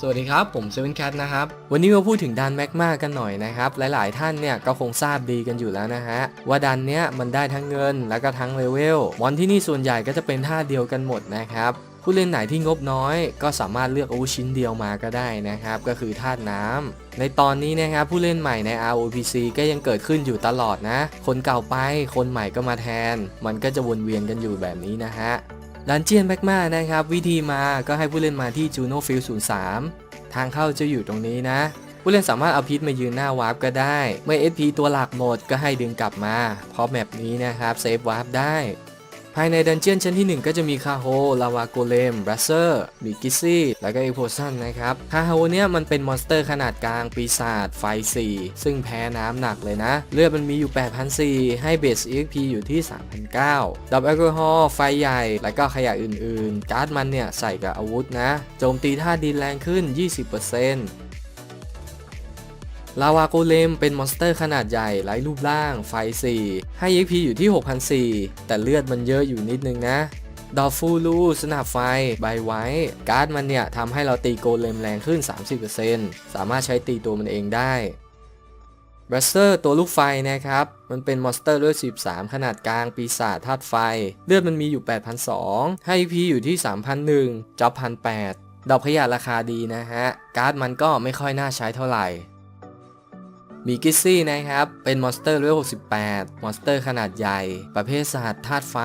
สวัสดีครับ ผมเซเว่นแคทนะครับ วันนี้มาพูดถึงดันแมกมากันหน่อยนะครับ หลาย ๆ ท่านเนี่ยก็คงทราบดีกันอยู่แล้วนะฮะ ว่าดันเนี้ยมันได้ทั้งเงินแล้วก็ทั้งเลเวล มอนที่นี่ส่วนใหญ่ก็จะเป็นท่าเดียวกันหมดนะครับผู้เล่นไหนที่งบน้อย ก็สามารถเลือกอาวุธชิ้นเดียวมาก็ได้นะครับ ก็คือธาตุน้ำในตอนนี้นะครับผู้เล่นใหม่ใน ROPC ก็ยังเกิดขึ้นอยู่ตลอดนะ คนเก่าไปคนใหม่ก็มาแทน มันก็จะวนเวียนกันอยู่แบบนี้นะฮะ ดันเจียนแบกมานะครับ วิธีมาก็ให้ผู้เล่นมาที่ Juno Field 03ทางเข้าจะอยู่ตรงนี้นะ ผู้เล่นสามารถเอาพิษมายืนหน้าวาร์ปก็ได้ เมื่อ SP ตัวหลักหมดก็ให้ดึงกลับมา เพราะแมปนี้นะครับเซฟวาร์ปได้ ภายในดันเจียนชั้นที่ 1 ก็จะมีคาโฮ ลาวาโกเลมบรัสเซอร์ มีกิซี่ แล้วก็เอโพซันนะครับ คาโฮเนี่ยมันเป็นมอนสเตอร์ขนาดกลาง ปีศาจ ไฟ 4 ซึ่งแพ้น้ำหนักเลยนะ เลือดมันมีอยู่8,400ให้เบส EXP อยู่ที่3,900ดับแอลกอฮอล์ ไฟใหญ่ แล้วก็ขยะอื่นๆ การ์ดมันเนี่ยใส่กับอาวุธนะ โจมตีท่าดินแรงขึ้น 20% ลาวาโกเลมเป็นมอนสเตอร์ขนาดใหญ่ไร้รูปร่าง ไฟ 4 ให้ XP อยู่ที่6,400แต่เลือดมันเยอะอยู่นิดนึงนะดอฟูลูสนับไฟ ใบไว้ การ์ดมันเนี่ยทำให้เราตีโกเลมแรงขึ้น 30%สามารถใช้ตีตัวมันเองได้บรัสเซอร์ตัวลูกไฟนะครับ มันเป็นมอนสเตอร์ด้วย13 ขนาดกลางปีศาจธาตุไฟ เลือดมันมีอยู่8,200ให้ EP อยู่ที่ 3,001จ็อบ1,800ดอกขยะราคาดีนะฮะ การ์ดมันก็ไม่ค่อยน่าใช้เท่าไหร่ มีกิซซี่นะครับ เป็นมอนสเตอร์เลเวล68 มอนสเตอร์ขนาดใหญ่ ประเภทสหัสธาตุไฟ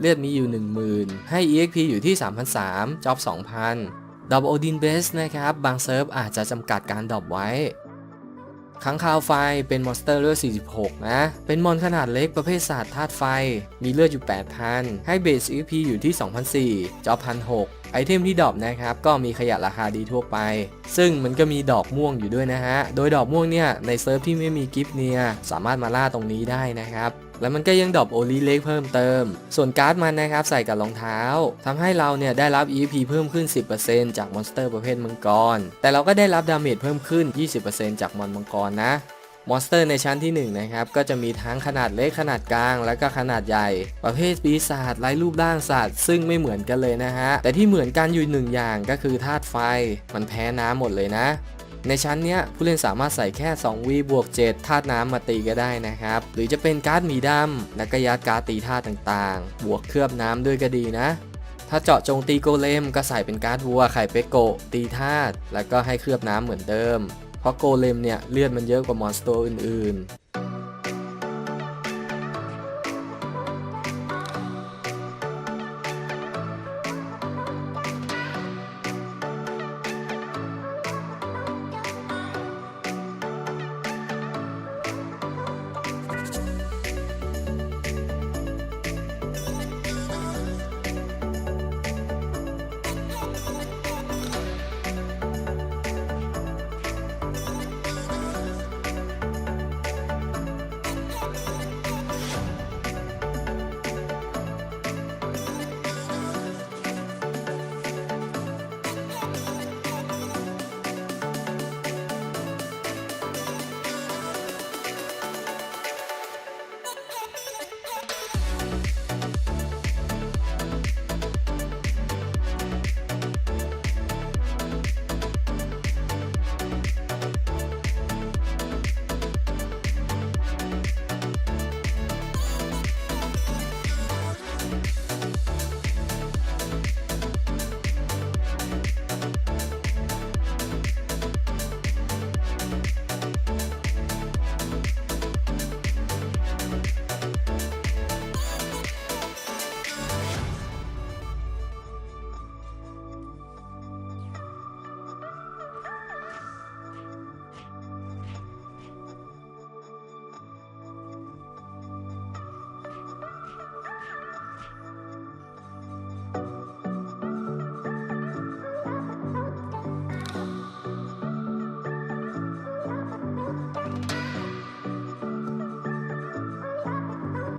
เลือดมีอยู่ 10,000 ให้ EXP อยู่ที่3,300จ็อบ 2,000 ดอบโอดินเบสนะครับ บางเซิร์ฟอาจจะจำกัดการดอปไว้ค้างคาวไฟเป็นมอนสเตอร์เลเวล46 นะ เป็นมอนขนาดเล็กประเภทศาสตร์ธาตุไฟ มีเลือดอยู่ 8,000 ให้เบส EP อยู่ที่ 2,004จอ1,600ไอเทมที่ดรอปนะครับก็มีขยะราคาดีทั่วไป ซึ่งมันก็มีดอกม่วงอยู่ด้วยนะฮะ โดยดอกม่วงเนี่ยในเซิร์ฟที่ไม่มีกิฟต์เนียสามารถมาล่าตรงนี้ได้นะครับแล้วมันก็ยังดรอปโอลิเล็กเพิ่มเติม ส่วนการ์ดมันนะครับใส่กับรองเท้าทำให้เราเนี่ยได้รับ EP เพิ่มขึ้น 10%จากมอนสเตอร์ประเภทมังกร แต่เราก็ได้รับดาเมจเพิ่มขึ้น 20%จากมอนมังกรนะ มอนสเตอร์ในชั้นที่ 1 นะครับ ก็จะมีทั้งขนาดเล็กขนาดกลาง และก็ขนาดใหญ่ ประเภทปีศาจไร้รูปร่างสัตว์ซึ่งไม่เหมือนกันเลยนะฮะ แต่ที่เหมือนกันอยู่หนึ่งอย่างก็คือธาตุไฟ มันแพ้น้ำหมดเลยนะ ในชั้นเนี้ยผู้เล่นสามารถใส่แค่2วีบวก7ธาตุน้ำมาตีก็ได้นะครับ หรือจะเป็นการ์ดหมีดำแล้วก็ยัดการ์ดตีธาตุต่างๆ บวกเคลือบน้ำด้วยก็ดีนะถ้าเจาะจงตีโกเลมก็ใส่เป็นการ์ดวัวไข่เปโกตีธาตุแล้วก็ให้เคลือบน้ำเหมือนเดิม เพราะโกเลมเนี่ยเลือดมันเยอะกว่ามอนสเตอร์อื่นๆ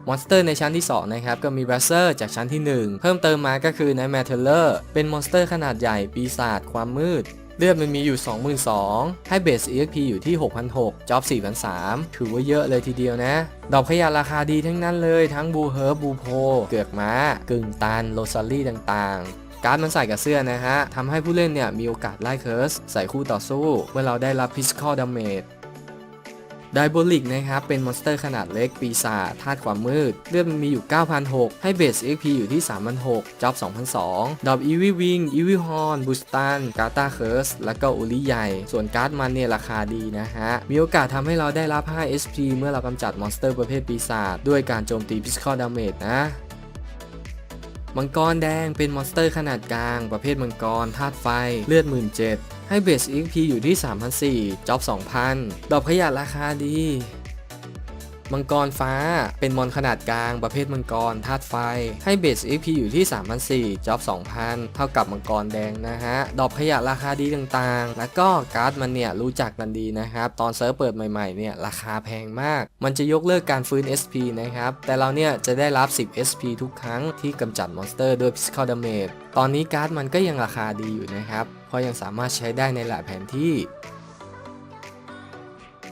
มอนสเตอร์ในชั้นที่2นะครับก็มี b บ a เซอร์จากชั้นที่ 1 เพิ่มเติมมาก็คือ Night m a t e r l e r เป็นมอนสเตอร์ขนาดใหญ่ปีศาจความมืดเลือดมันมีอยู่ 22,000ให้เบส EXP อยู่ที่ 6,600จ็อบ4,300 ถือว่าเยอะเลยทีเดียวนะ ดอกขยะราคาดีทั้งนั้นเลยทั้งบูเฮิร์บบูโพ เกือกม้า กึ่งตันโรซารี่ต่างๆ การ์ดมันใส่กับเสื้อนะฮะทำให้ผู้เล่นเนี่ยมีโอกาสไล่เคิร์สใส่คู่ต่อสู้ เมื่อเราได้รับพิสคอ l ดาเมจ ไดโบลิกนะครับ เป็นมอนสเตอร์ขนาดเล็กปีศาจธาตุความมืด เลือดมันมีอยู่ 9,006 ให้เบส XP อยู่ที่ 3,006จ็อบ2,002ดอบอีวิวิงอีวิฮอนบูสตันกาตาเคิร์สและก็อุลิใหญ่ ส่วนการ์ดมันเนี่ยราคาดีนะฮะ มีโอกาสทำให้เราได้รับ5 SP เมื่อเรากำจัดมอนสเตอร์ประเภทปีศาจด้วยการโจมตีพิสคอ l ดาเมจนะ มังกรแดงเป็นมอนสเตอร์ขนาดกลาง ประเภทมังกรธาตุไฟ เลือด 17,000ให้เบส XP อยู่ที่3,400จ็อบ2,000 ดอกขยะราคาดี มังกรฟ้า เป็นมอนขนาดกลางประเภทมังกรธาตุไฟ ให้เบส XP อยู่ที่ 3,400จ็อบ2,000 เท่ากับมังกรแดงนะฮะ ดอกขยะราคาดีต่างๆ แล้วก็การ์ดมันเนี่ย รู้จักกันดีนะครับ ตอนเซิร์ฟเปิดใหม่ๆเนี่ย ราคาแพงมาก มันจะยกเลิกการฟื้น SP นะครับ แต่เราเนี่ย จะได้รับ 10 SP ทุกครั้งที่กำจัดมอนสเตอร์ด้วย Physical Damage ตอนนี้การ์ดมันก็ยังราคาดีอยู่นะครับเพราะยังสามารถใช้ได้ในหลายแผนที่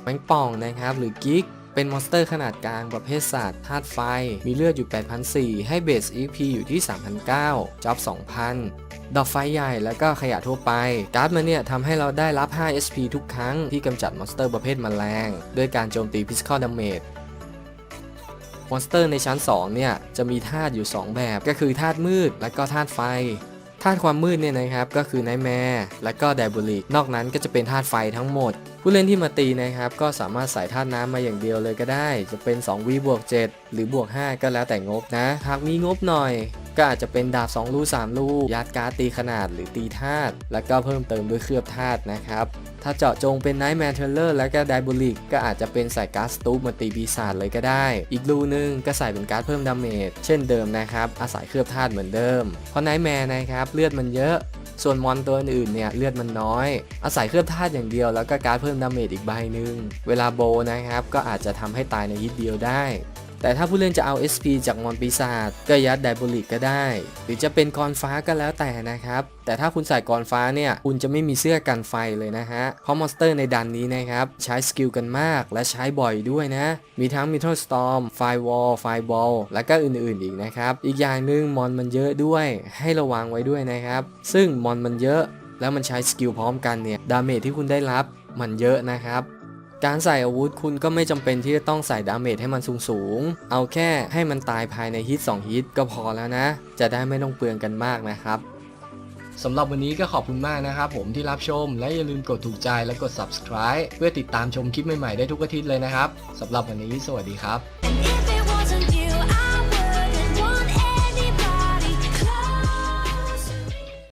แมงป่องนะครับหรือกิ๊ก เป็นมอนสเตอร์ขนาดกลางประเภทศาสตว์ธาตุไฟ มีเลือดอยู่ 8,400 ให้เบส EP อยู่ที่ 3,900จ็อบ 2,000 ดอกไฟใหญ่แล้วก็ขยะทั่วไป การ์ดมันเนี่ยทำให้เราได้รับ 5 SP ทุกครั้งที่กำจัดมอนสเตอร์ประเภทแมลงด้วยการโจมตี Physical Damage มอนสเตอร์ในชั้น 2 เนี่ย จะมีธาตุอยู่ 2 แบบก็คือธาตุมืดและก็ธาตุไฟ ธาตุความมืดเนี่ยนะครับก็คือไนแมร์และก็ไดบูลิกนอกนั้นก็จะเป็นธาตุไฟทั้งหมด ผู้เล่นที่มาตีนะครับก็สามารถใส่ธาตุน้ำมาอย่างเดียวเลยก็ได้ จะเป็น2วีบวก7หรือบวก 5 ก็แล้วแต่งบนะ หากมีงบหน่อย ก็อาจจะเป็นดาบ2ลูก3ลูกยัดการ์ดตีขนาดหรือตีธาตุแล้วก็เพิ่มเติมด้วยเคลือบธาตุนะครับถ้าเจาะจงเป็นไนท์แมทเทเลอร์และก็ไดบูลิกก็อาจจะเป็นใส่การ์ดสตูปมาตีปีศาจเลยก็ได้ อีกรูนึงก็ใส่เป็นการ์ดเพิ่มดาเมจเช่นเดิมนะครับอาศัยเคลือบธาตุเหมือนเดิม เพราะไนท์แมร์นะครับเลือดมันเยอะส่วนมอนตัวอื่นเนี่ยเลือดมันน้อย อาศัยเคลือบธาตุอย่างเดียวแล้วก็การดเพิ่มดาเมจอีกใบหนึ่งเวลาโบนะครับก็อาจจะทำให้ตายในฮิตเดียวได้ แต่ถ้าผู้เล่นจะเอา SP จากมอนปีศาจก็ยัดไดโบลิกก็ได้ หรือจะเป็นกรฟ้าก็แล้วแต่นะครับ แต่ถ้าคุณใส่กรฟ้าเนี่ย คุณจะไม่มีเสื้อกันไฟเลยนะฮะ เพราะมอนสเตอร์ในดันนี้นะครับ ใช้สกิลกันมากและใช้บ่อยด้วยนะ มีทั้ง m e t a l Storm Firewall Fireball และก็อื่นๆอีกนะครับ อีกอย่างหนึ่งมอนมันเยอะด้วยให้ระวังไว้ด้วยนะครับ ซึ่งมอนมันเยอะแล้วมันใช้สกิลพร้อมกันเนี่ยดาเมจที่คุณได้รับมันเยอะนะครับ การใส่อาวุธคุณก็ไม่จำเป็นที่จะต้องใส่ดาเมจให้มันสูงสูงๆ เอาแค่ให้มันตายภายในฮิต2ฮิตก็พอแล้วนะ จะได้ไม่ต้องเปลืองกันมากนะครับสำหรับวันนี้ก็ขอบคุณมากนะครับผมที่รับชม และอย่าลืมกดถูกใจและกด subscribe เพื่อติดตามชมคลิปใหม่ๆได้ทุกอาทิตย์เลยนะครับสำหรับวันนี้สวัสดีครับ